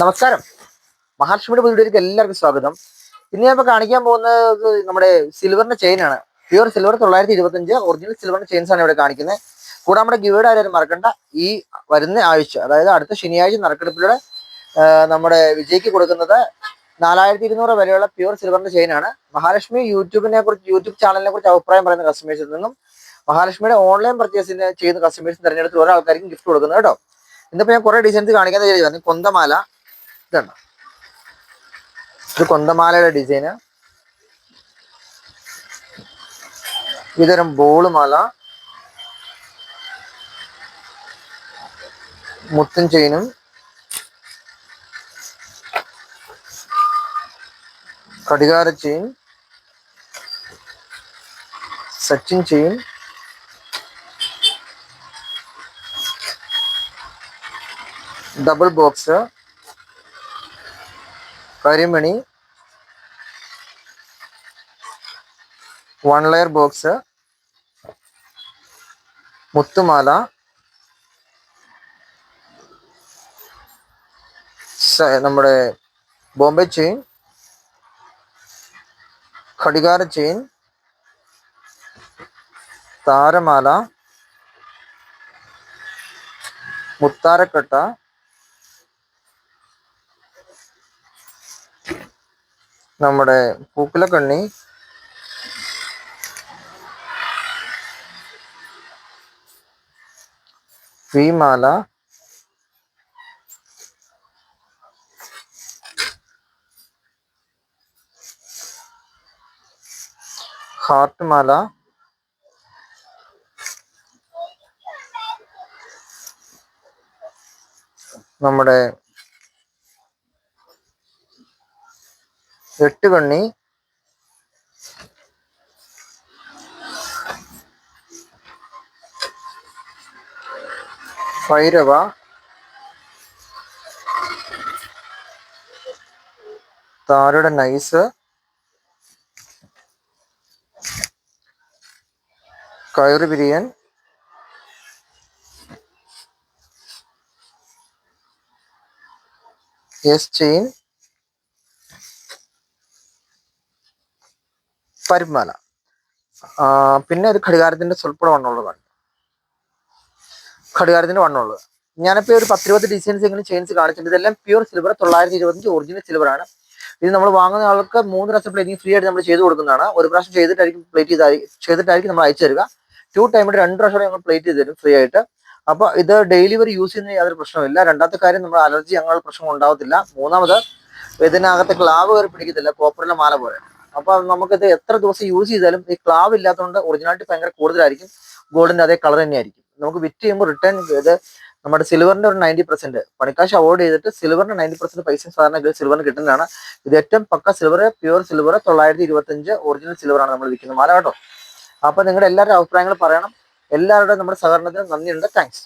നമസ്കാരം. മഹാലക്ഷ്മിയുടെ വീഡിയോയിലേക്ക് എല്ലാവർക്കും സ്വാഗതം. ഇന്ന് ഞാൻ ഇപ്പോൾ കാണിക്കാൻ പോകുന്നത് നമ്മുടെ സിൽവറിന്റെ ചെയിൻ ആണ്. പ്യൂർ സിൽവർ തൊള്ളായിരത്തി ഇരുപത്തഞ്ച് ഒറിജിനൽ സിൽവറിന്റെ ചെയിൻസ് ആണ് ഇവിടെ കാണിക്കുന്നത്. കൂടെ നമ്മുടെ ഗിവേഡ് ആരും മറക്കണ്ട. ഈ വരുന്ന ആഴ്ച അതായത് അടുത്ത ശനിയാഴ്ച നറുക്കെടുപ്പിലൂടെ നമ്മുടെ വിജയ്ക്ക് കൊടുക്കുന്നത് നാലായിരത്തി ഇരുന്നൂറ് വരെയുള്ള പ്യൂർ സിൽവറിന്റെ ചെയിൻ ആണ്. മഹാലക്ഷ്മി യൂട്യൂബിനെ കുറിച്ച് യൂട്യൂബ് ചാനലിനെ കുറിച്ച് അഭിപ്രായം പറയുന്ന കസ്റ്റമേഴ്സിൽ നിന്നും മഹാലക്ഷ്മിയുടെ ഓൺലൈൻ പർച്ചേസിന് ചെയ്യുന്ന കസ്റ്റമേഴ്സ് തിരഞ്ഞെടുത്ത് ഓരോ ആൾക്കാർക്കും ഗിഫ്റ്റ് കൊടുക്കുന്നത് കേട്ടോ. ഇന്നിപ്പോൾ ഞാൻ കുറേ ഡിസൈൻസ് കാണിക്കാൻ വിചാരിച്ചു കൊന്തമാല ഇതാണ്. ഇത് കൊന്തമാലയുടെ ഡിസൈന്. ഇതരം ബോൾ മാല. മുത്തും ചെയിനും. കടികാര chain. Sachin chain. Double box. കരിമണി one layer box മുത്തുമാല നമ്മുടെ ബോംബെ ചെയിൻ ഘടികാര ചെയിൻ താരമാല മുത്താരക്കട്ട നമ്മുടെ പൂക്കുലക്കണ്ണി വീമാല ഹാർട്ട് മാല. നമ്മുടെ എട്ട് കണ്ണി. ഭൈരവ. താരയുടെ നൈസ്. കയറ് പിരിയൻ. S chain. പരിമാല. പിന്നെ ഒരു ഘടികാരത്തിന്റെ സ്വല്പം വണ്ണമുള്ളതാണ് ഘടികാരത്തിന്റെ വണ്ണമുള്ളത്. ഞാനിപ്പോ ഒരു പത്തിരുപത് ഡിസൈൻസ് ഇങ്ങനെ ചെയിൻസ് കാണിച്ചിട്ടുണ്ട്. ഇതെല്ലാം പ്യൂർ സിൽവർ തൊള്ളായിരത്തി ഇരുപത്തഞ്ച് ഒറിജിനൽ സിൽവർ ആണ്. ഇത് നമ്മൾ വാങ്ങുന്ന ആൾക്ക് മൂന്ന് പ്രാവശ്യം പ്ലേറ്റിംഗ് ഫ്രീ ആയിട്ട് നമ്മൾ ചെയ്ത് കൊടുക്കുന്നതാണ്. ഒരു പ്രാവശ്യം ചെയ്തിട്ടായിരിക്കും പ്ലേറ്റ് ചെയ്തായി ചെയ്തിട്ടായിരിക്കും നമ്മൾ അയച്ചു തരിക. ടു ടൈമിൽ രണ്ട് പ്രാവശ്യം ഞങ്ങൾ പ്ലേറ്റ് ചെയ്ത് തരും ഫ്രീ ആയിട്ട്. അപ്പോൾ ഇത് ഡെയിലി വരെ യൂസ് ചെയ്യുന്ന യാതൊരു പ്രശ്നമില്ല രണ്ടാമത്തെ കാര്യം നമ്മൾ അലർജി അങ്ങനെ പ്രശ്നം ഉണ്ടാവത്തില്ല. മൂന്നാമത് ഇതിനകത്ത് ക്ലാവ് കയറി പിടിക്കത്തില്ല. കോപ്പറിലെ മാല പോലെ. അപ്പൊ നമുക്കിത് എത്ര ദിവസം യൂസ് ചെയ്താലും ഈ ക്ലാവ് ഇല്ലാത്തതുകൊണ്ട് ഒറിജിനാലിറ്റി ഭയങ്കര കൂടുതലായിരിക്കും. ഗോൾഡിന്റെ അതേ കളർ തന്നെയായിരിക്കും. നമുക്ക് വിറ്റ് ചെയ്യുമ്പോൾ റിട്ടേൺ ഇത് നമ്മുടെ സിൽവറിന്റെ ഒരു നയന്റി പെർസെന്റ് പണിക്കാശ് അവോയ്ഡ് ചെയ്തിട്ട് സിൽവറിന്റെ നയന്റി പെർസെന്റ് പൈസ സാധാരണ സിൽവറിന് കിട്ടുന്നതാണ്. ഇത് ഏറ്റവും പക്ക സിൽവർ പ്യൂർ സിൽവർ തൊള്ളായിരത്തി ഇരുപത്തഞ്ച് ഒറിജിനൽ സിൽവറാണ് നമ്മൾ വിൽക്കുന്നത്. മാല കേട്ടോ അപ്പൊ നിങ്ങളുടെ എല്ലാവരുടെ അഭിപ്രായങ്ങൾ പറയണം. എല്ലാവരുടെയും നമ്മുടെ സഹകരണത്തിന് നന്ദിയുണ്ട്. താങ്ക്സ്